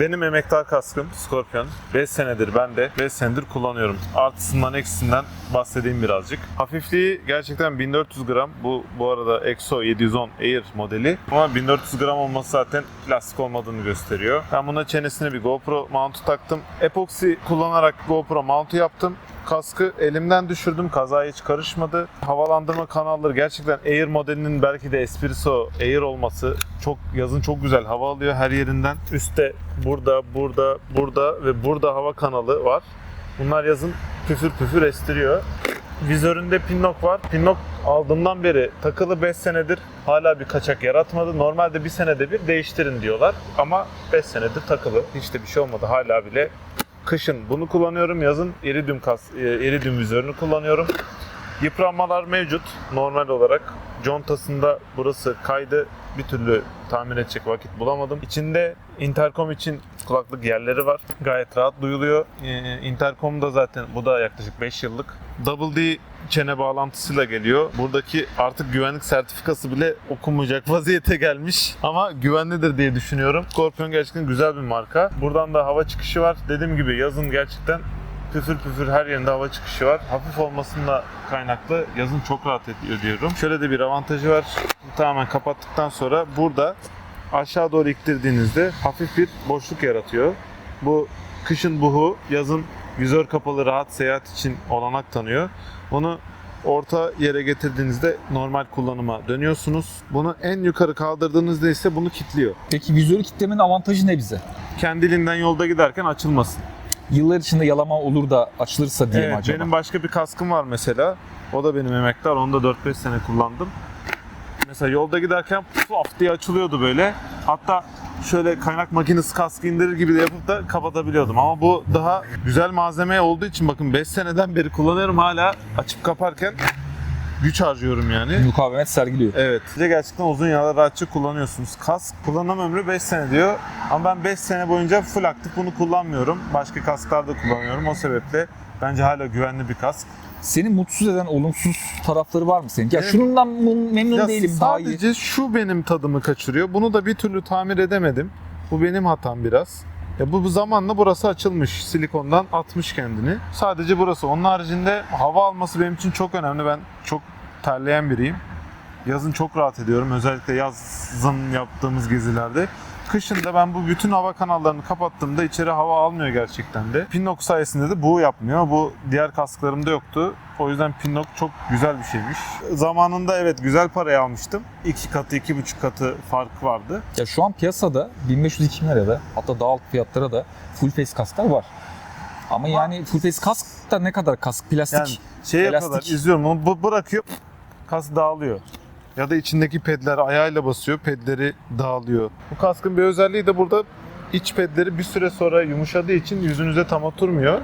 Benim emektar kaskım Scorpion. 5 senedir ben de 5 senedir kullanıyorum. Artısından eksisinden bahsedeyim birazcık. Hafifliği gerçekten 1400 gram. Bu bu arada EXO 710 Air modeli. Ama 1400 gram olması zaten plastik olmadığını gösteriyor. Ben buna çenesine bir GoPro mountu taktım. Epoxy kullanarak GoPro mountu yaptım. Kaskı elimden düşürdüm. Kaza hiç karışmadı. Havalandırma kanalları gerçekten Air modelinin belki de esprisi o. Air olması çok yazın çok güzel hava alıyor her yerinden. Üstte burada, burada, burada ve burada hava kanalı var. Bunlar yazın püfür püfür estiriyor. Vizöründe pinlock var. Pinlock aldığımdan beri takılı 5 senedir hala bir kaçak yaratmadı. Normalde bir senede bir değiştirin diyorlar. Ama 5 senedir takılı. Hiç de bir şey olmadı. Hala bile kışın bunu kullanıyorum. Yazın iridium kas, e, iridium vizörünü kullanıyorum. Yıpranmalar mevcut normal olarak. Contasında burası kaydı. Bir türlü tahmin edecek vakit bulamadım. İçinde intercom için kulaklık yerleri var. Gayet rahat duyuluyor. Ee, intercom da zaten bu da yaklaşık 5 yıllık. Double D çene bağlantısıyla geliyor. Buradaki artık güvenlik sertifikası bile okunmayacak vaziyete gelmiş. Ama güvenlidir diye düşünüyorum. Scorpion gerçekten güzel bir marka. Buradan da hava çıkışı var. Dediğim gibi yazın gerçekten püfür püfür her yerinde hava çıkışı var. Hafif olmasında kaynaklı yazın çok rahat ediyor diyorum. Şöyle de bir avantajı var. Tamamen kapattıktan sonra burada aşağı doğru iktirdiğinizde hafif bir boşluk yaratıyor. Bu kışın buhu, yazın vizör kapalı rahat seyahat için olanak tanıyor. Bunu orta yere getirdiğinizde normal kullanıma dönüyorsunuz. Bunu en yukarı kaldırdığınızda ise bunu kilitliyor. Peki vizörü kitlemenin avantajı ne bize? Kendiliğinden yolda giderken açılmasın. Yıllar içinde yalama olur da açılırsa diye mi Evet, acaba? benim başka bir kaskım var mesela. O da benim emektar. Onu da 4-5 sene kullandım. Mesela yolda giderken puf diye açılıyordu böyle. Hatta şöyle kaynak makinesi kaskı indirir gibi de yapıp da kapatabiliyordum. Ama bu daha güzel malzeme olduğu için bakın 5 seneden beri kullanıyorum hala açıp kaparken güç harcıyorum yani. Mukavemet sergiliyor. Evet. De gerçekten uzun yıllar rahatça kullanıyorsunuz. Kask kullanım ömrü 5 sene diyor. Ama ben 5 sene boyunca full aktif bunu kullanmıyorum. Başka kasklarda kullanıyorum. O sebeple bence hala güvenli bir kask. Seni mutsuz eden olumsuz tarafları var mı senin? Ya Evet. şundan memnun Ya değilim daha iyi. sadece şu benim tadımı kaçırıyor. Bunu da bir türlü tamir edemedim. Bu benim hatam biraz. Ya bu, bu zamanla burası açılmış. Silikondan atmış kendini. Sadece burası. Onun haricinde hava alması benim için çok önemli. Ben çok terleyen biriyim. Yazın çok rahat ediyorum. Özellikle yazın yaptığımız gezilerde. Kışın da ben bu bütün hava kanallarını kapattığımda içeri hava almıyor gerçekten de. Pinlock sayesinde de bu yapmıyor. Bu diğer kasklarımda yoktu. O yüzden Pinlock çok güzel bir şeymiş. Zamanında evet güzel paraya almıştım. İki katı, iki buçuk katı fark vardı. Ya şu an piyasada 1500-2000 lirada hatta daha alt fiyatlara da full face kasklar var. Ama yani full face kask da ne kadar kask? Plastik. Yani şey yapıyorlar, Elastik. izliyorum onu bırakıyor, kas dağılıyor. Ya da içindeki pedler ayağıyla basıyor, pedleri dağılıyor. Bu kaskın bir özelliği de burada iç pedleri bir süre sonra yumuşadığı için yüzünüze tam oturmuyor.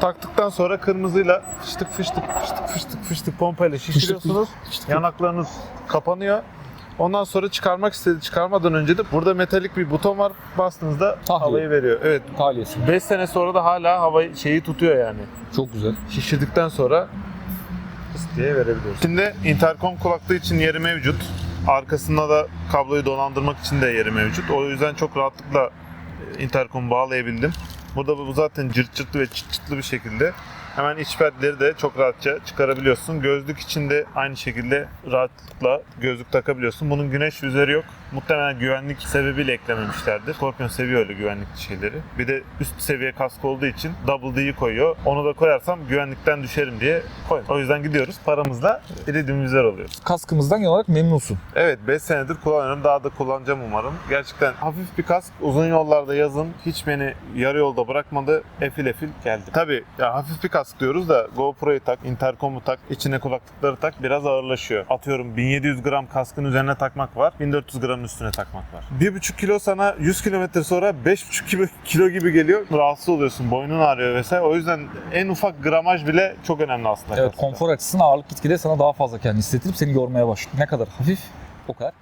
Taktıktan sonra kırmızıyla fıştık fıştık fıştık fıştık fıştık pompayla şişiriyorsunuz. Yanaklarınız kapanıyor. Ondan sonra çıkarmak istedi. Çıkarmadan önce de burada metalik bir buton var. Bastığınızda Tahliye. havayı veriyor. Evet. Tahliyesi. 5 sene sonra da hala havayı şeyi tutuyor yani Çok güzel. şişirdikten sonra diye verebiliyoruz. Şimdi interkom kulaklığı için yeri mevcut. Arkasında da kabloyu dolandırmak için de yeri mevcut. O yüzden çok rahatlıkla e, interkomu bağlayabildim. Burada bu zaten cırt cırtlı ve çıt çıtlı bir şekilde. Hemen iç pedleri de çok rahatça çıkarabiliyorsun. Gözlük için de aynı şekilde rahatlıkla gözlük takabiliyorsun. Bunun güneş yüzleri yok. Muhtemelen güvenlik sebebiyle eklememişlerdir. Scorpion seviyor öyle güvenlik şeyleri. Bir de üst seviye kask olduğu için Double D'yi koyuyor. Onu da koyarsam güvenlikten düşerim diye koy. O yüzden gidiyoruz paramızla iridium yüzer oluyoruz. Kaskımızdan genel olarak memnunsun. Evet 5 senedir kullanıyorum. Daha da kullanacağım umarım. Gerçekten hafif bir kask. Uzun yollarda yazın hiç beni yarı yolda bırakmadı. Efil efil geldi. Tabii ya hafif bir kask diyoruz da GoPro'yu tak, interkomu tak, içine kulaklıkları tak biraz ağırlaşıyor. Atıyorum 1700 gram kaskın üzerine takmak var. 1400 gramın üstüne takmak var. 1,5 kilo sana 100 kilometre sonra 5,5 kilo, kilo gibi geliyor. Rahatsız oluyorsun. Boynun ağrıyor vesaire. O yüzden en ufak gramaj bile çok önemli aslında. Evet konfor açısından ağırlık gitgide sana daha fazla kendini hissettirip seni yormaya başlıyor. Ne kadar hafif o kadar